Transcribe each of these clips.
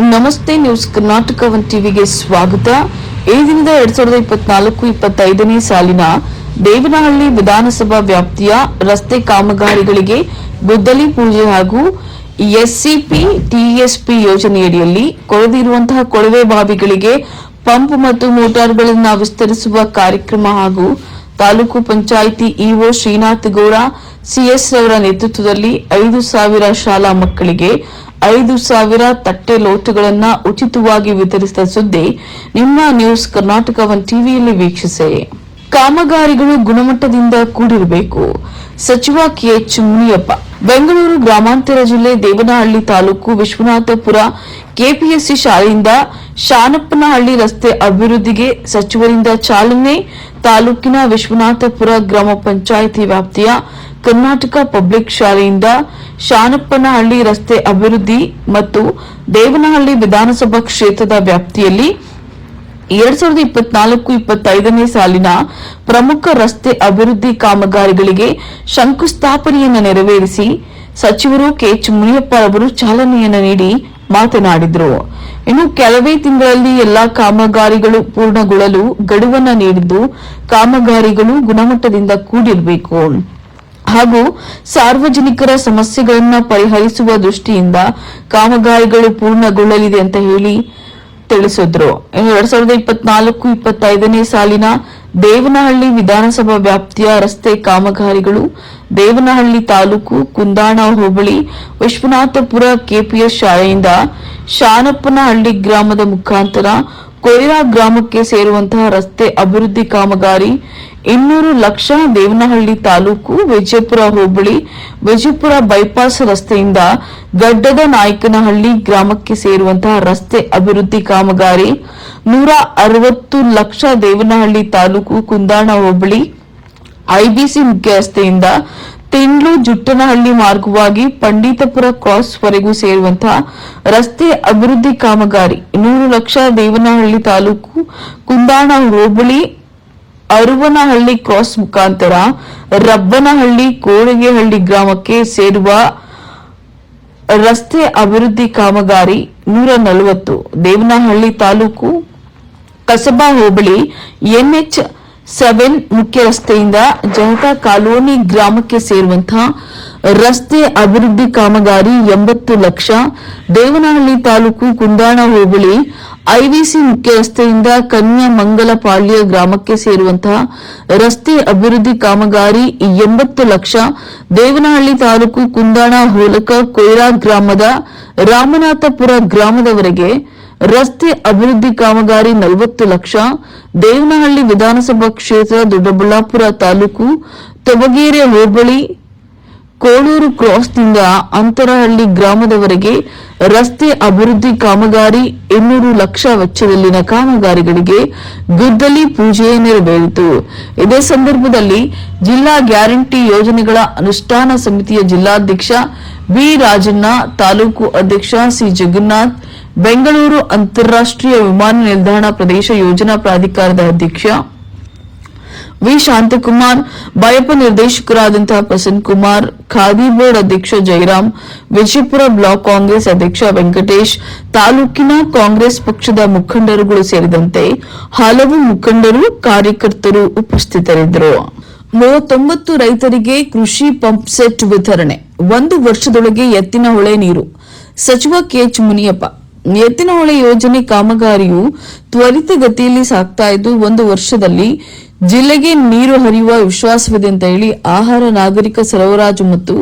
ನಮಸ್ತೆ ನ್ಯೂಸ್ ಕರ್ನಾಟಕ ಟಿವಿಗೆ ಸ್ವಾಗತ. ಈ ದಿನದ ಎರಡ್ ಸಾವಿರದ ಇಪ್ಪತ್ನಾಲ್ಕು ಇಪ್ಪತ್ತೈದನೇ ಸಾಲಿನ ದೇವನಹಳ್ಳಿ ವಿಧಾನಸಭಾ ವ್ಯಾಪ್ತಿಯ ರಸ್ತೆ ಕಾಮಗಾರಿಗಳಿಗೆ ಗುದ್ದಲಿ ಪೂಜೆ ಹಾಗೂ ಎಸ್ಸಿಪಿ, ಟಿಎಸ್ಪಿ ಯೋಜನೆಯಡಿಯಲ್ಲಿ ಕೊಳೆದಿರುವಂತಹ ಕೊಳವೆ ಬಾವಿಗಳಿಗೆ ಪಂಪ್ ಮತ್ತು ಮೋಟಾರ್ಗಳನ್ನು ವಿಸ್ತರಿಸುವ ಕಾರ್ಯಕ್ರಮ ಹಾಗೂ ತಾಲೂಕು ಪಂಚಾಯಿತಿ ಇಒ ಶ್ರೀನಾಥ್ ಗೌಡ, ಸಿಎಸ್ ಅವರ ನೇತೃತ್ವದಲ್ಲಿ ಐದು ಸಾವಿರ ಶಾಲಾ ಮಕ್ಕಳಿಗೆ ಐದು ಸಾವಿರ ತಟ್ಟೆ ಲೋಟಗಳನ್ನ ಉಚಿತವಾಗಿ ವಿತರಿಸಿದ ಸುದ್ದಿ ನಿಮ್ಮ ನ್ಯೂಸ್ ಕರ್ನಾಟಕ ಒನ್ ಟಿವಿಯಲ್ಲಿ ವೀಕ್ಷಿಸಿ. ಕಾಮಗಾರಿಗಳು ಗುಣಮಟ್ಟದಿಂದ ಕೂಡಿರಬೇಕು. ಸಚಿವ ಕೆಎಚ್ ಮುನಿಯಪ್ಪ, ಬೆಂಗಳೂರು ಗ್ರಾಮಾಂತರ ಜಿಲ್ಲೆ ದೇವನಹಳ್ಳಿ ತಾಲೂಕು ವಿಶ್ವನಾಥಪುರ ಕೆಪಿಎಸ್ಸಿ ಶಾಲೆಯಿಂದ ಶಾನಪ್ಪನಹಳ್ಳಿ ರಸ್ತೆ ಅಭಿವೃದ್ಧಿಗೆ ಸಚಿವರಿಂದ ಚಾಲನೆ, ತಾಲೂಕಿನ ವಿಶ್ವನಾಥಪುರ ಗ್ರಾಮ ಪಂಚಾಯಿತಿ ವ್ಯಾಪ್ತಿಯ ಕರ್ನಾಟಕ ಪಬ್ಲಿಕ್ ಶಾಲೆಯಿಂದ ಶಾನಪ್ಪನಹಳ್ಳಿ ರಸ್ತೆ ಅಭಿವೃದ್ಧಿ ಮತ್ತು ದೇವನಹಳ್ಳಿ ವಿಧಾನಸಭಾ ಕ್ಷೇತ್ರದ ವ್ಯಾಪ್ತಿಯಲ್ಲಿ ಎರಡ್ ಸಾವಿರದ ಇಪ್ಪತ್ನಾಲ್ಕು ಇಪ್ಪತ್ತೈದನೇ ಸಾಲಿನ ಪ್ರಮುಖ ರಸ್ತೆ ಅಭಿವೃದ್ಧಿ ಕಾಮಗಾರಿಗಳಿಗೆ ಶಂಕುಸ್ಥಾಪನೆಯನ್ನು ನೆರವೇರಿಸಿ ಸಚಿವರು ಕೆಎಚ್ ಮುನಿಯಪ್ಪ ಅವರು ಚಾಲನೆಯನ್ನು ನೀಡಿ ಮಾತನಾಡಿದರು. ಇನ್ನು ಕೆಲವೇ ತಿಂಗಳಲ್ಲಿ ಎಲ್ಲಾ ಕಾಮಗಾರಿಗಳು ಪೂರ್ಣಗೊಳ್ಳಲು ಗಡುವನ್ನ ನೀಡಿದ್ದು ಕಾಮಗಾರಿಗಳು ಗುಣಮಟ್ಟದಿಂದ ಕೂಡಿರಬೇಕು. ಹಾಗೂ ಸಾರ್ವಜನಿಕರ ಸಮಸ್ಯೆಗಳನ್ನು ಪರಿಹರಿಸುವ ದೃಷ್ಟಿಯಿಂದ ಕಾಮಗಾರಿಗಳು ಪೂರ್ಣಗೊಳ್ಳಲಿದೆ ಅಂತ ಹೇಳಿ ತಿಳಿಸಿದ್ರು. ಎರಡ್ ಸಾವಿರದ ಇಪ್ಪತ್ನಾಲ್ಕು, ಇಪ್ಪತ್ತೈದನೇ ಸಾಲಿನ ದೇವನಹಳ್ಳಿ ವಿಧಾನಸಭಾ ವ್ಯಾಪ್ತಿಯ ರಸ್ತೆ ಕಾಮಗಾರಿಗಳು, ದೇವನಹಳ್ಳಿ ತಾಲೂಕು ಕುಂದಾಣ ಹೋಬಳಿ, ವಿಶ್ವನಾಥಪುರ ಕೆಪಿಎಸ್ ಶಾಲೆಯಿಂದ ಶಾನಪ್ಪನಹಳ್ಳಿ ಗ್ರಾಮದ ಮುಖಾಂತರ ಕೊಯ್ರಾ ಗ್ರಾಮಕ್ಕೆ ಸೇರುವಂತಹ ರಸ್ತೆ ಅಭಿವೃದ್ಧಿ ಕಾಮಗಾರಿ ಇನ್ನೂರು ಲಕ್ಷ ದೇವನಹಳ್ಳಿ ತಾಲೂಕು ವಿಜಯಪುರ ಹೋಬಳಿ, ವಿಜಯಪುರ ಬೈಪಾಸ್ ರಸ್ತೆಯಿಂದ ಗಡ್ಡದ ನಾಯಕನಹಳ್ಳಿ ಗ್ರಾಮಕ್ಕೆ ಸೇರುವಂತಹ ರಸ್ತೆ ಅಭಿವೃದ್ಧಿ ಕಾಮಗಾರಿ, ನೂರ ಅರವತ್ತು ಲಕ್ಷ ದೇವನಹಳ್ಳಿ ತಾಲೂಕು ಕುಂದಾಣ ಹೋಬಳಿ, ಐಬಿಸಿ ಮುಖ್ಯ ರಸ್ತೆಯಿಂದ ತಿಂಡ್ಲು ಜುಟ್ಟನಹಳ್ಳಿ ಮಾರ್ಗವಾಗಿ ಪಂಡಿತಪುರ ಕ್ರಾಸ್ ವರೆಗೂ ಸೇರುವಂತಹ ರಸ್ತೆ ಅಭಿವೃದ್ಧಿ ಕಾಮಗಾರಿ ನೂರು ಲಕ್ಷ ದೇವನಹಳ್ಳಿ ತಾಲೂಕು ಕುಂದಾಣ ಹೋಬಳಿ ಅರುವನಹಳ್ಳಿ ಕ್ರಾಸ್ ಮುಖಾಂತರ ರಬ್ಬನಹಳ್ಳಿ ಕೋಳಿಗೆಹಳ್ಳಿ ಗ್ರಾಮಕ್ಕೆ ಸೇರುವ ರಸ್ತೆ ಅಭಿವೃದ್ಧಿ ಕಾಮಗಾರಿ ನೂರ ನಲವತ್ತು ದೇವನಹಳ್ಳಿ ತಾಲೂಕು ಕಸಬಾ ಹೋಬಳಿ ಎನ್ಎಚ್ ಸೆವೆನ್ ಮುಖ್ಯ ರಸ್ತೆಯಿಂದ ಜನತಾ ಕಾಲೋನಿ ಗ್ರಾಮಕ್ಕೆ ಸೇರುವಂತಹ ರಸ್ತೆ ಅಭಿವೃದ್ಧಿ ಕಾಮಗಾರಿ ಎಂಬತ್ತು ಲಕ್ಷ. ದೇವನಹಳ್ಳಿ ತಾಲೂಕು ಕುಂದಾಣ ಹೋಬಳಿ ಐವಿಸಿ ಮುಖ್ಯ ರಸ್ತೆಯಿಂದ ಕನ್ಯಾ ಗ್ರಾಮಕ್ಕೆ ಸೇರುವಂತಹ ರಸ್ತೆ ಅಭಿವೃದ್ಧಿ ಕಾಮಗಾರಿ ಎಂಬತ್ತು ಲಕ್ಷ. ದೇವನಹಳ್ಳಿ ತಾಲೂಕು ಕುಂದಾಣ ಹೋಲಕ ಕೊಯ್ರಾ ಗ್ರಾಮದ ರಾಮನಾಥಪುರ ಗ್ರಾಮದವರೆಗೆ ರಸ್ತೆ ಅಭಿವೃದ್ಧಿ ಕಾಮಗಾರಿ ನಲವತ್ತು ಲಕ್ಷ, ದೇವನಹಳ್ಳಿ ವಿಧಾನಸಭಾ ಕ್ಷೇತ್ರ ದೊಡ್ಡಬಳ್ಳಾಪುರ ತಾಲೂಕು, ತೊಬಗೇರೆ ಹೋಬಳಿ, ಕೋಳೂರು ಕ್ರಾಸ್ನಿಂದ ಅಂತರಹಳ್ಳಿ ಗ್ರಾಮದವರೆಗೆ ರಸ್ತೆ ಅಭಿವೃದ್ಧಿ ಕಾಮಗಾರಿ ಇನ್ನೂರು ಲಕ್ಷ ವೆಚ್ಚದಲ್ಲಿನ ಕಾಮಗಾರಿಗಳಿಗೆ ಗುದ್ದಲಿ ಪೂಜೆ ನೆರವೇರಿತು. ಇದೇ ಸಂದರ್ಭದಲ್ಲಿ ಜಿಲ್ಲಾ ಗ್ಯಾರಂಟಿ ಯೋಜನೆಗಳ ಅನುಷ್ಠಾನ ಸಮಿತಿಯ ಜಿಲ್ಲಾಧ್ಯಕ್ಷ ಬಿ ರಾಜಣ್ಣ, ತಾಲೂಕು ಅಧ್ಯಕ್ಷ ಸಿ ಜಗನ್ನಾಥ್ ಬೆಂಗಳೂರು ಅಂತಾರಾಷ್ಟ್ರೀಯ ವಿಮಾನ ನಿಲ್ದಾಣ ಪ್ರದೇಶ ಯೋಜನಾ ಪ್ರಾಧಿಕಾರದ ಅಧ್ಯಕ್ಷ ವಿ. ಶಾಂತಕುಮಾರ್ ಬಯಪ ನಿರ್ದೇಶಕರಾದಂತಹ ಪ್ರಸನ್ ಕುಮಾರ್, ಖಾದಿ ಬೋರ್ಡ್ ಅಧ್ಯಕ್ಷ ಜಯರಾಮ್ ವಿಜಯಪುರ ಬ್ಲಾಕ್ ಕಾಂಗ್ರೆಸ್ ಅಧ್ಯಕ್ಷ ವೆಂಕಟೇಶ್, ತಾಲೂಕಿನ ಕಾಂಗ್ರೆಸ್ ಪಕ್ಷದ ಮುಖಂಡರುಗಳು ಸೇರಿದಂತೆ ಹಲವು ಮುಖಂಡರು, ಕಾರ್ಯಕರ್ತರು ಉಪಸ್ಥಿತರಿದ್ದರು. ಮೂವತ್ತೊಂಬತ್ತು ರೈತರಿಗೆ ಕೃಷಿ ಪಂಪ್ ಸೆಟ್ ವಿತರಣೆ. ಒಂದು ವರ್ಷದೊಳಗೆ ಎತ್ತಿನ ಹೊಳೆ ನೀರು. ಸಚಿವ ಕೆಎಚ್ ಮುನಿಯಪ್ಪ ಎತ್ತಿನಹೊಳೆ ಯೋಜನೆ ಕಾಮಗಾರಿಯು ತ್ವರಿತಗತಿಯಲ್ಲಿ ಸಾಗ್ತಾ ಇದ್ದು, ಒಂದು ವರ್ಷದಲ್ಲಿ ಜಿಲ್ಲೆಗೆ ನೀರು ಹರಿಯುವ ವಿಶ್ವಾಸವಿದೆ ಅಂತ ಹೇಳಿ ಆಹಾರ, ನಾಗರಿಕ ಸರಬರಾಜು ಮತ್ತು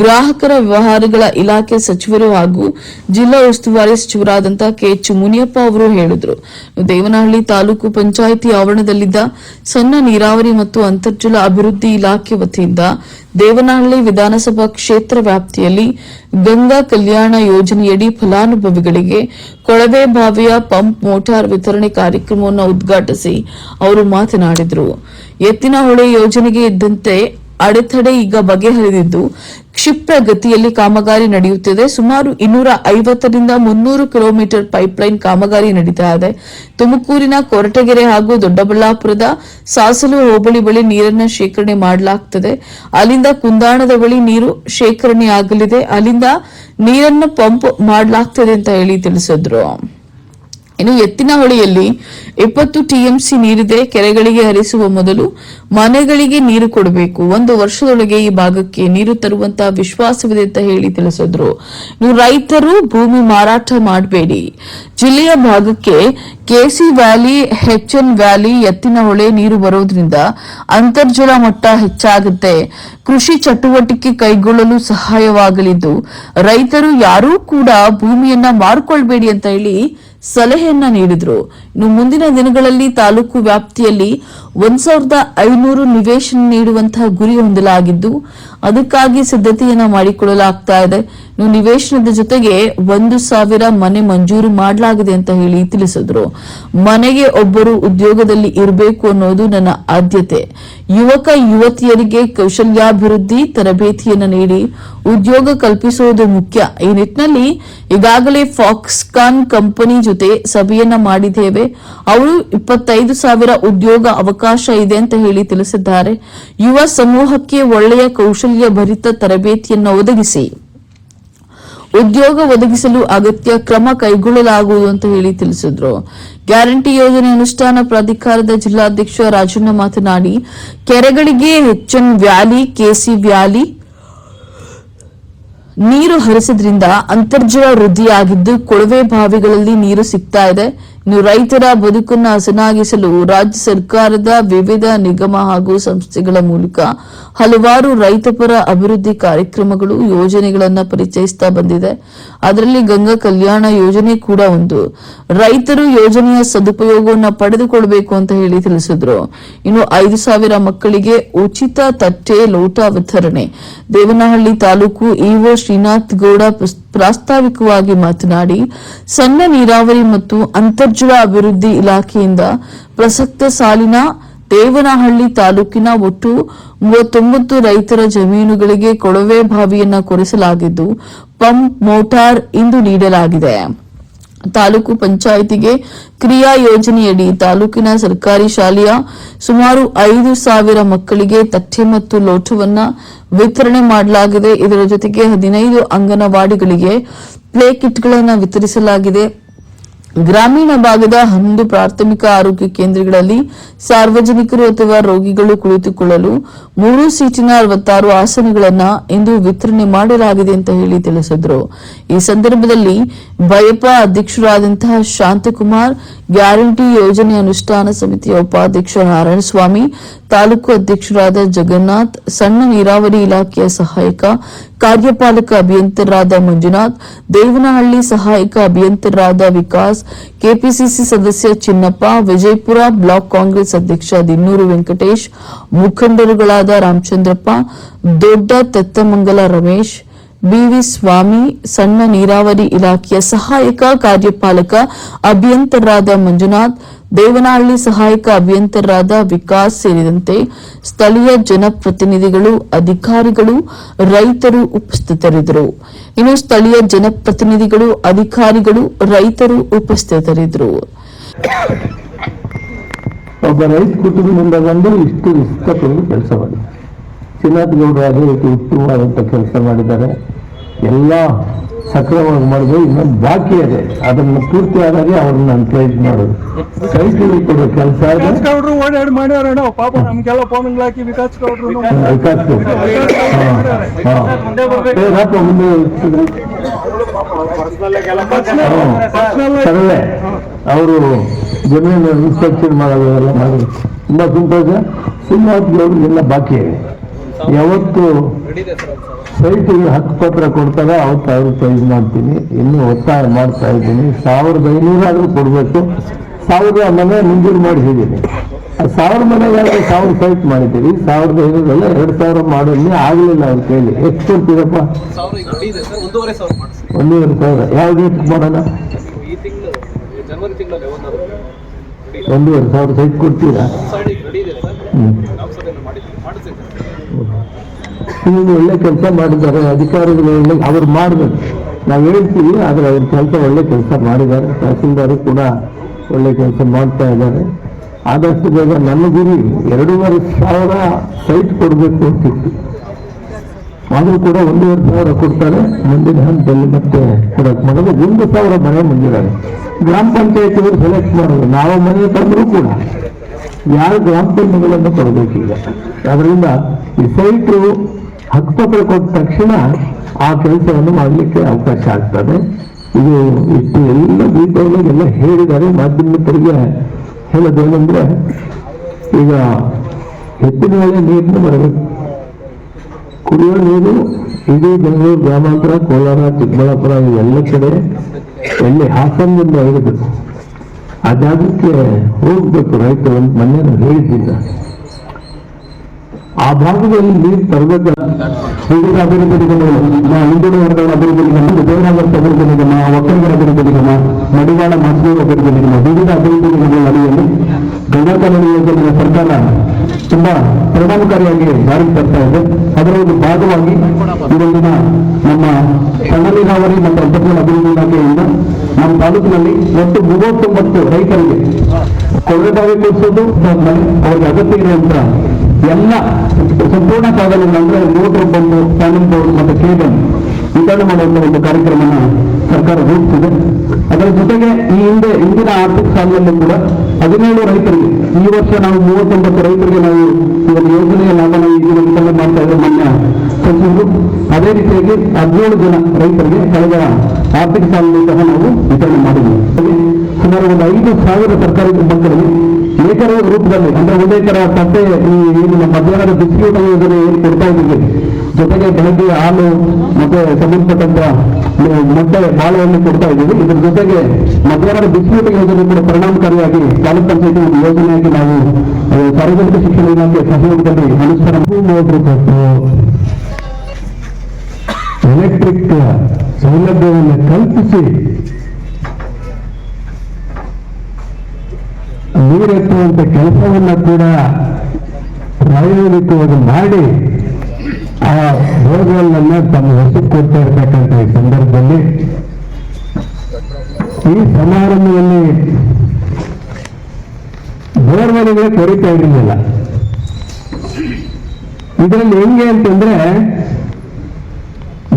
ಗ್ರಾಹಕರ ವ್ಯವಹಾರಗಳ ಇಲಾಖೆ ಸಚಿವರು ಹಾಗೂ ಜಿಲ್ಲಾ ಉಸ್ತುವಾರಿ ಸಚಿವರಾದಂತಹ ಕೆಎಚ್ ಮುನಿಯಪ್ಪ ಅವರು ಹೇಳಿದರು. ದೇವನಹಳ್ಳಿ ತಾಲೂಕು ಪಂಚಾಯಿತಿ ಆವರಣದಲ್ಲಿದ್ದ ಸಣ್ಣ ನೀರಾವರಿ ಮತ್ತು ಅಂತರ್ಜಲ ಅಭಿವೃದ್ಧಿ ಇಲಾಖೆ ವತಿಯಿಂದ ದೇವನಹಳ್ಳಿ ವಿಧಾನಸಭಾ ಕ್ಷೇತ್ರ ವ್ಯಾಪ್ತಿಯಲ್ಲಿ ಗಂಗಾ ಕಲ್ಯಾಣ ಯೋಜನೆಯಡಿ ಫಲಾನುಭವಿಗಳಿಗೆ ಕೊಳವೆ ಬಾವಿಯ ಪಂಪ್ ಮೋಟಾರ್ ವಿತರಣೆ ಕಾರ್ಯಕ್ರಮವನ್ನು ಉದ್ಘಾಟಿಸಿ ಅವರು ಮಾತನಾಡಿದರು. ಎತ್ತಿನಹೊಳೆ ಯೋಜನೆಗೆ ಇದ್ದಂತೆ ಅಡೆತಡೆ ಈಗ ಬಗೆಹರಿದಿದ್ದು. ಕ್ಷಿಪ್ರ ಗತಿಯಲ್ಲಿ ಕಾಮಗಾರಿ ನಡೆಯುತ್ತಿದೆ. ಸುಮಾರು ಇನ್ನೂರ ಐವತ್ತರಿಂದ ಮುನ್ನೂರು ಕಿಲೋಮೀಟರ್ ಪೈಪ್ಲೈನ್ ಕಾಮಗಾರಿ ನಡೀತಾ ಇದೆ. ತುಮಕೂರಿನ ಕೊರಟಗೆರೆ ಹಾಗೂ ದೊಡ್ಡಬಳ್ಳಾಪುರದ ಸಾಸಲು ಹೋಬಳಿ ಬಳಿ ನೀರನ್ನು ಶೇಖರಣೆ ಮಾಡಲಾಗ್ತದೆ. ಅಲ್ಲಿಂದ ಕುಂದಾಣದ ಬಳಿ ನೀರು ಶೇಖರಣೆಯಾಗಲಿದೆ. ಅಲ್ಲಿಂದ ನೀರನ್ನು ಪಂಪ್ ಮಾಡಲಾಗ್ತದೆ ಅಂತ ಹೇಳಿ ತಿಳಿಸಿದ್ರು. ಇನ್ನು ಎತ್ತಿನಹೊಳೆಯಲ್ಲಿ ಇಪ್ಪತ್ತು ಟಿಎಂಸಿ ನೀರಿದೆ, ಕೆರೆಗಳಿಗೆ ಹರಿಸುವ ಮೊದಲು ಮನೆಗಳಿಗೆ ನೀರು ಕೊಡಬೇಕು. ಒಂದು ವರ್ಷದೊಳಗೆ ಈ ಭಾಗಕ್ಕೆ ನೀರು ತರುವಂತಹ ವಿಶ್ವಾಸವಿದೆ ಅಂತ ಹೇಳಿ ತಿಳಿಸಿದ್ರು. ಇನ್ನು ರೈತರು ಭೂಮಿ ಮಾರಾಟ ಮಾಡಬೇಡಿ. ಜಿಲ್ಲೆಯ ಭಾಗಕ್ಕೆ KC valley N valley Ettinahole ನೀರು ಬರೋದ್ರಿಂದ ಅಂತರ್ಜಲ ಮಟ್ಟ ಹೆಚ್ಚಾಗುತ್ತೆ. ಕೃಷಿ ಚಟುವಟಿಕೆ ಕೈಗೊಳ್ಳಲು ಸಹಾಯವಾಗಲಿದ್ದು, ರೈತರು ಯಾರೂ ಕೂಡ ಭೂಮಿಯನ್ನ ಮಾರ್ಕೊಳ್ಬೇಡಿ ಅಂತ ಹೇಳಿ ಸಲಹೆಯನ್ನ ನೀಡಿದ್ರು. ಇನ್ನು ಮುಂದಿನ ದಿನಗಳಲ್ಲಿ ತಾಲೂಕು ವ್ಯಾಪ್ತಿಯಲ್ಲಿ ಒಂದ್ ಸಾವಿರದ ಐನೂರು ನಿವೇಶನ ನೀಡುವಂತಹ ಗುರಿ ಹೊಂದಲಾಗಿದ್ದು, ಅದಕ್ಕಾಗಿ ಸಿದ್ಧತೆಯನ್ನ ಮಾಡಿಕೊಳ್ಳಲಾಗ್ತಾ ಇದೆ. ಇನ್ನು ನಿವೇಶನದ ಜೊತೆಗೆ ಒಂದು ಸಾವಿರ ಮನೆ ಮಂಜೂರು ಮಾಡಲಾಗಿದೆ ಅಂತ ಹೇಳಿ ತಿಳಿಸಿದ್ರು. ಮನೆಗೆ ಒಬ್ಬರು ಉದ್ಯೋಗದಲ್ಲಿ ಇರಬೇಕು ಅನ್ನೋದು ನನ್ನ ಆದ್ಯತೆ. ಯುವಕ, ಯುವತಿಯರಿಗೆ ಕೌಶಲ್ಯಾಭಿವೃದ್ಧಿ ತರಬೇತಿಯನ್ನು ನೀಡಿ ಉದ್ಯೋಗ ಕಲ್ಪಿಸುವುದು ಮುಖ್ಯ. ಈ ನಿಟ್ಟಿನಲ್ಲಿ ಈಗಾಗಲೇ ಫಾಕ್ಸ್ಕಾನ್ ಕಂಪನಿ ಜೊತೆ ಸಭೆಯನ್ನ ಮಾಡಿದ್ದೇವೆ. ಅವರು ಇಪ್ಪತ್ತೈದು ಸಾವಿರ ಉದ್ಯೋಗ ಅವಕಾಶ ಇದೆ ಅಂತ ಹೇಳಿ ತಿಳಿಸಿದ್ದಾರೆ. ಯುವ ಸಮೂಹಕ್ಕೆ ಒಳ್ಳೆಯ ಕೌಶಲ್ಯ ಭರಿತ ತರಬೇತಿಯನ್ನು ಒದಗಿಸಿ. ಉದ್ಯೋಗ ಒದಗಿಸಲು ಅಗತ್ಯ ಕ್ರಮ ಕೈಗೊಳ್ಳಲಾಗುವುದು ಅಂತ ಹೇಳಿ ತಿಳಿಸಿದ್ರು. ಗ್ಯಾರಂಟಿ ಯೋಜನೆ ಅನುಷ್ಠಾನ ಪ್ರಾಧಿಕಾರದ ಜಿಲ್ಲಾಧ್ಯಕ್ಷ ರಾಜಣ್ಣ ಮಾತನಾಡಿ, ಕೆರೆಗಳಿಗೆ ಹೆಚ್ಎನ್ ವ್ಯಾಲಿ, ಕೆಸಿ ವ್ಯಾಲಿ ನೀರು ಹರಿಸಿದ್ರಿಂದ ಅಂತರ್ಜಲ ವೃದ್ಧಿಯಾಗಿದ್ದು ಕೊಳವೆ ಬಾವಿಗಳಲ್ಲಿ ನೀರು ಸಿಗ್ತಾ ಇದೆ. ರೈತರ ಬದುಕನ್ನು ಹಸನಾಗಿಸಲು ರಾಜ್ಯ ಸರ್ಕಾರದ ವಿವಿಧ ನಿಗಮ ಹಾಗೂ ಸಂಸ್ಥೆಗಳ ಮೂಲಕ ಹಲವಾರು ರೈತಪರ ಅಭಿವೃದ್ಧಿ ಕಾರ್ಯಕ್ರಮಗಳು, ಯೋಜನೆಗಳನ್ನ ಪರಿಚಯಿಸ್ತಾ ಬಂದಿದೆ. ಅದರಲ್ಲಿ ಗಂಗಾ ಕಲ್ಯಾಣ ಯೋಜನೆ ಕೂಡ ಒಂದು. ರೈತರು ಯೋಜನೆಯ ಸದುಪಯೋಗವನ್ನು ಪಡೆದುಕೊಳ್ಳಬೇಕು ಅಂತ ಹೇಳಿ ತಿಳಿಸಿದ್ರು. ಇನ್ನು ಐದು ಸಾವಿರ ಮಕ್ಕಳಿಗೆ ಉಚಿತ ತಟ್ಟೆ ಲೋಟ ವಿತರಣೆ. ದೇವನಹಳ್ಳಿ ತಾಲೂಕು ಇಒ ಶ್ರೀನಾಥ್ ಗೌಡ ಪ್ರಸ್- ಪ್ರಾಸ್ತಾವಿಕವಾಗಿ ಮಾತನಾಡಿ, ಸಣ್ಣ ನೀರಾವರಿ ಮತ್ತು ಅಂತರ್ಜಲ ಅಭಿವೃದ್ಧಿ ಇಲಾಖೆಯಿಂದ ಪ್ರಸಕ್ತ ಸಾಲಿನ ದೇವನಹಳ್ಳಿ ತಾಲೂಕಿನ ಒಟ್ಟು ಮೂವತ್ತೊಂಬತ್ತು ರೈತರ ಜಮೀನುಗಳಿಗೆ ಕೊಳವೆ ಬಾವಿಯನ್ನು ಕೊರೆಸಲಾಗಿದ್ದು, ಪಂಪ್ ಮೋಟಾರ್ ಇಂದು ನೀಡಲಾಗಿದೆ. ತಾಲೂಕು ಪಂಚಾಯಿತಿಗೆ ಕ್ರಿಯಾ ಯೋಜನೆಯಡಿ ತಾಲೂಕಿನ ಸರ್ಕಾರಿ ಶಾಲೆಯ ಸುಮಾರು ಐದು ಸಾವಿರ ಮಕ್ಕಳಿಗೆ ತಟ್ಟೆ ಮತ್ತು ಲೋಟವನ್ನ ವಿತರಣೆ ಮಾಡಲಾಗಿದೆ. ಇದರ ಜೊತೆಗೆ ಹದಿನೈದು ಅಂಗನವಾಡಿಗಳಿಗೆ ಪ್ಲೇ ಕಿಟ್ಗಳನ್ನು ವಿತರಿಸಲಾಗಿದೆ. ಗ್ರಾಮೀಣ ಭಾಗದ ಹನ್ನೊಂದು ಪ್ರಾಥಮಿಕ ಆರೋಗ್ಯ ಕೇಂದ್ರಗಳಲ್ಲಿ ಸಾರ್ವಜನಿಕರು ಅಥವಾ ರೋಗಿಗಳು ಕುಳಿತುಕೊಳ್ಳಲು ಮೂರು ಸೀಟಿನ ಅರವತ್ತಾರು ಆಸನಗಳನ್ನು ಇಂದು ವಿತರಣೆ ಮಾಡಲಾಗಿದೆ ಅಂತ ಹೇಳಿ ತಿಳಿಸಿದರು. ಈ ಸಂದರ್ಭದಲ್ಲಿ ಬಯಪ ಅಧ್ಯಕ್ಷರಾದಂತಹ ಶಾಂತಕುಮಾರ್, ಗ್ಯಾರಂಟಿ ಯೋಜನೆ ಅನುಷ್ಠಾನ ಸಮಿತಿಯ ಉಪಾಧ್ಯಕ್ಷ ನಾರಾಯಣಸ್ವಾಮಿ, ತಾಲೂಕು ಅಧ್ಯಕ್ಷರಾದ ಜಗನ್ನಾಥ್, ಸಣ್ಣ ನೀರಾವರಿ ಇಲಾಖೆಯ ಸಹಾಯಕ, ಕಾರ್ಯಪಾಲಕ ಅಭಿಯಂತರರಾದ ಮಂಜುನಾಥ್, ದೇವನಹಳ್ಳಿ ಸಹಾಯಕ ಅಭಿಯಂತರರಾದ ವಿಕಾಸ್ ಕೆಪಿಸಿಸಿ ಸದಸ್ಯ ಚಿನ್ನಪ್ಪ ವಿಜಯಪುರ ಬ್ಲಾಕ್ ಕಾಂಗ್ರೆಸ್ ಅಧ್ಯಕ್ಷ ದಿನ್ನೂರು ವೆಂಕಟೇಶ್ ಮುಖಂಡರುಗಳಾದ ರಾಮಚಂದ್ರಪ್ಪ ದೊಡ್ಡ ತೆತ್ತಮಂಗಲ ರಮೇಶ್ ಬಿವಿ ಸ್ವಾಮಿ, ಸಣ್ಣ ನೀರಾವರಿ ಇಲಾಖೆಯ ಸಹಾಯಕ ಕಾರ್ಯಪಾಲಕ ಅಭಿಯಂತರರಾದ ಮಂಜುನಾಥ್, ದೇವನಹಳ್ಳಿ ಸಹಾಯಕ ಅಭಿಯಂತರರಾದ ವಿಕಾಸ್ ಸೇರಿದಂತೆ ಸ್ಥಳೀಯ ಜನಪ್ರತಿನಿಧಿಗಳು, ಅಧಿಕಾರಿಗಳು, ರೈತರು ಉಪಸ್ಥಿತರಿದ್ದರು. ಇನ್ನು ಸ್ಥಳೀಯ ಜನಪ್ರತಿನಿಧಿಗಳು, ಅಧಿಕಾರಿಗಳು, ರೈತರು ಉಪಸ್ಥಿತರಿದ್ದರು. ಒಬ್ಬ ರೈತ ಕುಟುಂಬದಿಂದ ಬಂದು ಇಷ್ಟು ಇಷ್ಟಪಟ್ಟು ಕೆಲಸ ಮಾಡಿ ಶ್ರೀನಾಥ್ ಗೌಡರು ಅದೇ ರೀತಿ ಉತ್ತಮವಾದಂಥ ಕೆಲಸ ಮಾಡಿದ್ದಾರೆ. ಎಲ್ಲ ಸಕ್ರಮವಾಗಿ ಮಾಡಿದ್ರು ಇನ್ನೊಂದು ಬಾಕಿ ಇದೆ. ಅದನ್ನು ಪೂರ್ತಿ ಆದಾಗೆ ಅವ್ರನ್ನ ಎನ್ಕರೇಜ್ ಮಾಡೋದು. ಸೈಕಲ್ ಕೊಡೋ ಕೆಲಸ ಓಡಾಡಿ ಪಾಪ ನಮ್ಗೆಲ್ಲ ಹಾಕಿ ವಿಕಾಸ್ ಗೌಡ್ರು. ಮುಂದೆ. ಸರಳೆ. ಅವರು ಜಮೀನು ಇನ್ಸ್ಪೆಕ್ಷನ್ ಮಾಡೋದು ಎಲ್ಲ ಮಾಡಿ ತುಂಬಾ ಸಂತೋಷ ಶ್ರೀನಿವಾಸ್ ಎಲ್ಲ ಬಾಕಿ ಇದೆ. ಯಾವತ್ತು ಸೈಟಿಗೆ ಹಕ್ಕು ಪತ್ರ ಕೊಡ್ತಾರೆ ಅವತ್ತು ಅವ್ರಿಗೆ ಪ್ರೈಸ್ ಮಾಡ್ತೀನಿ. ಇನ್ನೂ ಒತ್ತಾಯ ಮಾಡ್ತಾ ಇದ್ದೀನಿ. ಸಾವಿರದ ಐನೂರಾದರೂ ಕೊಡಬೇಕು. ಸಾವಿರದ ಮನೆ ಮಂಜೂರು ಮಾಡಿಸಿದ್ದೀನಿ ಆ ಸಾವಿರ ಮನೆಗಾದ್ರೆ ಸಾವಿರ ಸೈಟ್ ಮಾಡಿದ್ದೀವಿ ಸಾವಿರದ ಐನೂರಲ್ಲ ಎರಡು ಸಾವಿರ ಮಾಡೋಲ್ಲಿ ಆಗಲಿಲ್ಲ ಅವ್ರು ಕೇಳಿ ಎಷ್ಟು ಕೊಡ್ತೀರಪ್ಪ? ಒಂದೂವರೆ ಸಾವಿರ ಯಾವ ಡೇಟ್ ಮಾಡೋಣ? ಒಂದೂವರೆ ಸಾವಿರ ಸೈಟ್ ಕೊಡ್ತೀರಾ? ಸೈಡ್ ಈಗ ರೆಡಿ ಇದೆ ಸರ್ ಹ್ಮ್. ನಾವು ಸಭೆಯನ್ನು ಮಾಡಿದ್ವಿ ಮಾಡಿಸ್ತೀವಿ ಸರ್ ಇವ್ರು ಒಳ್ಳೆ ಕೆಲಸ ಮಾಡಿದ್ದಾರೆ, ಅಧಿಕಾರಿಗಳು ಒಳ್ಳೆ ಅವ್ರು ಮಾಡಬೇಕು. ನಾವು ಹೇಳ್ತೀವಿ, ಆದರೆ ಅವ್ರ ಕೆಲಸ ಒಳ್ಳೆ ಕೆಲಸ ಮಾಡಿದ್ದಾರೆ. ತಹಸೀಲ್ದಾರು ಕೂಡ ಒಳ್ಳೆ ಕೆಲಸ ಮಾಡ್ತಾ ಇದ್ದಾರೆ. ಆದಷ್ಟು ಬೇಗ ನನ್ನ ಗುರಿ ಎರಡೂವರೆ ಸಾವಿರ ಸೈಟ್ ಕೊಡಬೇಕು ಅಂತಿತ್ತು ಆದರೂ ಕೂಡ ಒಂದೂವರೆ ಸಾವಿರ ಕೊಡ್ತಾರೆ. ಮುಂದಿನ ಹಂತದಲ್ಲಿ ಮತ್ತೆ ಕೊಡಕ್ಕೆ ಮಾಡೋದು ಒಂದು ಸಾವಿರ ಮನೆ ಮುಂದಿದ್ದಾರೆ. ಗ್ರಾಮ ಪಂಚಾಯತಿಗಳು ಸೆಲೆಕ್ಟ್ ಮಾಡೋದು ನಾವು ಮನೆ ತಂದರೂ ಕೂಡ ಯಾರು ಗ್ರಾಮ ಪಂಚಾಯತಿಗಳನ್ನು ಕೊಡಬೇಕೀಗ ಅದರಿಂದ ಈ ಸೈಟು ಹಕ್ಕುಪತ್ರ ಕೊಟ್ಟ ತಕ್ಷಣ ಆ ಕೆಲಸವನ್ನು ಮಾಡಲಿಕ್ಕೆ ಅವಕಾಶ ಆಗ್ತದೆ. ಇದು ಇಷ್ಟು ಎಲ್ಲ ದೀಪಾವಳಿಗೆ ಎಲ್ಲ ಹೇಳಿದ್ದಾರೆ. ಮಾಧ್ಯಮಿಕರಿಗೆ ಹೇಳೋದೇನೆಂದ್ರೆ, ಈಗ ಹೆಚ್ಚಿನ ಒಳ್ಳೆ ನೀರನ್ನು ಬರಬೇಕು ಕುಡಿಯೋ ನೀರು ಇಡೀ ಬೆಂಗಳೂರು, ಗ್ರಾಮಾಂತರ, ಕೋಲಾರ, ಚಿಕ್ಕಬಳ್ಳಾಪುರ ಎಲ್ಲ ಕಡೆ ಎಲ್ಲಿ ಹಾಸನದಿಂದ ಹೋಗಬೇಕು ಆ ಜಾಗಕ್ಕೆ ಹೋಗ್ಬೇಕು ರೈತರು ಮೊನ್ನೆ ಹೇಳಿದ್ದಿಲ್ಲ ಆ ಭಾಗದಲ್ಲಿ ನೀರು ತರಬೇಕು ವಿವಿಧ ಅಭಿವೃದ್ಧಿ ನಿಗಮಗಳು ಹಿಂದುಳಿದ ವರ್ಗಗಳ ಅಭಿವೃದ್ಧಿ ನಿಗಮ ದೇವರಾವರ್ತ ಅಭಿವೃದ್ಧಿ ನಿಗಮ ಒಕ್ಕಲಿಗರ ಅಭಿವೃದ್ಧಿ ನಿಗಮ ಮಡಿವಾಳ ಮಾಸೂರು ಅಭಿವೃದ್ಧಿ ನಿಗಮ ವಿವಿಧ ಅಭಿವೃದ್ಧಿ ನಿಗಮಗಳ ಅಡಿಯಲ್ಲಿ ಗಂಗಾಕಲ್ಯಾಣ ಯೋಜನೆಯ ಸರ್ಕಾರ ತುಂಬಾ ಪರಿಣಾಮಕಾರಿಯಾಗಿ ಜಾರಿಗೆ ತರ್ತಾ ಇದೆ. ಅದರ ಒಂದು ಭಾಗವಾಗಿ ಇದೊಂದಿನ ನಮ್ಮ ಸಣ್ಣ ನೀರಾವರಿ ಮತ್ತು ಅಂತರ್ಜಲ ಅಭಿವೃದ್ಧಿ ಇಲಾಖೆಯಿಂದ ನಮ್ಮ ತಾಲೂಕಿನಲ್ಲಿ ಒಟ್ಟು ಮೂವತ್ತೊಂಬತ್ತು ರೈತರಿಗೆ ಕೊಳವೆ ಬಾವಿ ಕೊಡಿಸೋದು ಅವರಿಗೆ ಅಗತ್ಯ ಇರುವಂತ ಎಲ್ಲ ಸಂಪೂರ್ಣ ಸಾಧನಗಳು ಅಂದ್ರೆ ಮೋಟರ್ ಬಂದು ಪ್ಯಾನಲ್ ಬೋರ್ಡ್ ಮತ್ತು ಕೇಬಲ್ ವಿತರಣೆ ಮಾಡುವಂತ ಒಂದು ಕಾರ್ಯಕ್ರಮನ ಸರ್ಕಾರ ರೂಪಿಸಿದೆ. ಅದರ ಜೊತೆಗೆ ಈ ಹಿಂದೆ ಹಿಂದಿನ ಆರ್ಥಿಕ ಸಾಲಿನಲ್ಲಿ ಕೂಡ ಹದಿನೇಳು ರೈತರಿಗೆ ಈ ವರ್ಷ ನಾವು ಮೂವತ್ತೊಂಬತ್ತು ರೈತರಿಗೆ ನಾವು ಈ ಒಂದು ಯೋಜನೆಯ ಲಾಭನ ಈಗ ವಿತರಣೆ ಮಾಡ್ತಾ ಇದ್ದೇವೆ ಮಾನ್ಯ ಸಚಿವರು. ಅದೇ ರೀತಿಯಾಗಿ ಹದಿನೇಳು ಜನ ರೈತರಿಗೆ ಕಳೆದ ಆರ್ಥಿಕ ಸಾಲದಿಂದ ಸಹ ನಾವು ವಿತರಣೆ ಮಾಡಿದ್ದೇವೆ ಸುಮಾರು ಒಂದು ಐದು ಸಾವಿರ ಸರ್ಕಾರಿ ಮಕ್ಕಳಿಗೆ ಏಕರ ರೂಪದಲ್ಲಿ, ಅಂದ್ರೆ ಒಂದೇ ತರ ತಟ್ಟೆ ಈ ನಮ್ಮ ಮಧ್ಯಾಹ್ನದ ಯೋಜನೆ ಏನು ಕೊಡ್ತಾ ಇದ್ದೀವಿ. ಜೊತೆಗೆ ಬೆಳಗ್ಗೆ ಹಾಲು, ಮತ್ತೆ ಸಂಬಂಧಪಟ್ಟಂತ ಮೊಟ್ಟೆ, ಬಾಳೆಹಣ್ಣು ಕೊಡ್ತಾ ಇದ್ದೀವಿ. ಇದರ ಜೊತೆಗೆ ಮಧ್ಯಾಹ್ನದ ಬಿಸ್ಕಿಟ್ ಯೋಜನೆ ಕೂಡ ಪರಿಣಾಮಕಾರಿಯಾಗಿ ತಾಲೂಕ್ ಪಂಚಾಯತಿ ಒಂದು ಯೋಜನೆಯಾಗಿ ನಾವು ಸಾರ್ವಜನಿಕ ಶಿಕ್ಷಣ ಇಲಾಖೆ ಸಹಯೋಗದಲ್ಲಿ ಅನುಷ್ಠಾನ ಎಲೆಕ್ಟ್ರಿಕ್ ಸೌಲಭ್ಯವನ್ನು ಕಲ್ಪಿಸಿ ನೀರೆತ್ತುವಂತ ಕೆಲಸವನ್ನ ಕೂಡ ಪ್ರಾಯೋಗಿಕವಾಗಿ ಮಾಡಿ ಆ ಬೋರ್ವೆಲ್ನ ತಮ್ಮ ವಶಕ್ಕೆ ಕೊಡ್ತಾ ಇರ್ತಕ್ಕಂಥ ಈ ಸಂದರ್ಭದಲ್ಲಿ ಈ ಸಮಾರಂಭದಲ್ಲಿ ಬೋರ್ವೆಲ್ಗೆ ಕೊರಿತಾ ಇರಲಿಲ್ಲ. ಇದರಲ್ಲಿ ಹೆಂಗೆ ಅಂತಂದ್ರೆ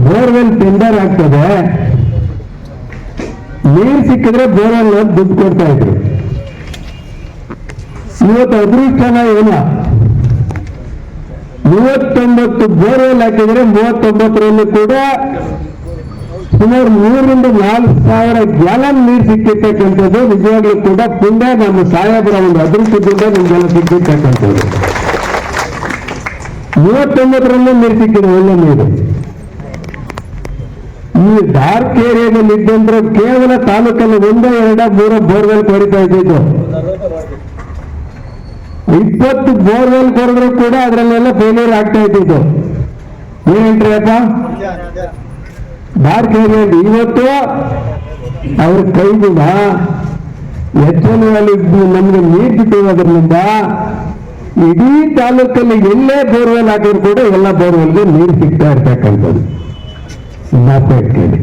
ಬೋರ್ವೆಲ್ ಟೆಂಡರ್ ಆಗ್ತದೆ, ನೀರು ಸಿಕ್ಕಿದ್ರೆ ಬೋರ್ವೆಲ್ ದುಡ್ಡು ಕೊಡ್ತಾ ಇದ್ರು. ಇವತ್ತು ಅದೃಷ್ಟನ ಏನ? ಮೂವತ್ತೊಂಬತ್ತು ಬೋರ್ವೆಲ್ ಹಾಕಿದ್ರೆ ಮೂವತ್ತೊಂಬತ್ತರಲ್ಲಿ ಕೂಡ ಸುಮಾರು ಮೂರರಿಂದ ನಾಲ್ಕು ಸಾವಿರ ಗ್ಯಾಲನ್ ನೀರು ಸಿಕ್ಕಿರ್ತಕ್ಕಂಥದ್ದು ನಿಜವಾಗ್ಲೂ ಕೂಡ ಪುಣ್ಯ ನಮ್ಮ ಸಾಹೇಬರ ಒಂದು ಅದೃಷ್ಟದಿಂದ ನಮ್ಗೆಲ್ಲ ಸಿಕ್ಕಿರ್ತಕ್ಕಂಥದ್ದು. ಮೂವತ್ತೊಂಬತ್ತರಲ್ಲೂ ನೀರು ಸಿಕ್ಕಿದೆ ಒಳ್ಳೆ ನೀರು. ಈ ಡಾರ್ಕ್ ಏರಿಯಾದಲ್ಲಿ ಇದ್ದಂದ್ರೆ ಕೇವಲ ತಾಲೂಕಲ್ಲಿ ಒಂದೇ ಎರಡ, ಮೂರ ಬೋರ್ವೆಲ್ ಕೊರಿತಾ ಇದ್ದಿದ್ದು. ಇಪ್ಪತ್ತು ಬೋರ್ವೆಲ್ ಕೊರೆದ್ರು ಕೂಡ ಅದರಲ್ಲೆಲ್ಲ ಫೇಲ್ಯೂರ್ ಆಗ್ತಾ ಇದ್ದಿದ್ದು. ಅಪ್ಪ ಏರಿಯಾದಲ್ಲಿ ಇವತ್ತು ಅವ್ರ ಕೈದಿಂದ ಎಚ್ ಎನ್ ನಮ್ಗೆ ನೀರು ಬಿಟ್ಟಿರೋದ್ರಿಂದ ಇಡೀ ತಾಲೂಕಲ್ಲಿ ಎಲ್ಲೇ ಬೋರ್ವೆಲ್ ಹಾಕಿದ್ರು ಕೂಡ ಎಲ್ಲ ಬೋರ್ವೆಲ್ಗೆ ನೀರು ಸಿಗ್ತಾ ಇರ್ತಕ್ಕಂಥದ್ದು. ಮಾತಾಡ್ತೀನಿ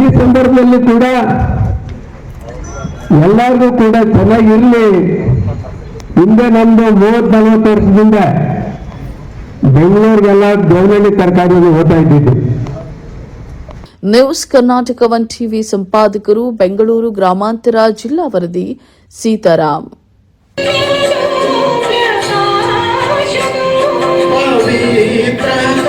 ಈ ಸಂದರ್ಭದಲ್ಲಿ ಕೂಡ ಎಲ್ಲರಿಗೂ ಕೂಡ ಚೆನ್ನಾಗಿರ್ಲಿ. ಹಿಂದೆ ನಮ್ದು ಮೂವತ್ ನಲವತ್ತು ವರ್ಷದಿಂದ ಬೆಂಗಳೂರಿಗೆಲ್ಲ ದೇವನಹಳ್ಳಿ ತರಕಾರಿಗಳು ಹೋಗ್ತಾ ಇದ್ದಿದ್ದು. ನ್ಯೂಸ್ ಕರ್ನಾಟಕ ಒನ್ ಟಿವಿ ಸಂಪಾದಕರು ಬೆಂಗಳೂರು ಗ್ರಾಮಾಂತರ ಜಿಲ್ಲಾ ವರದಿ ಸೀತಾರಾಮ್. ಪ್ರಾಣ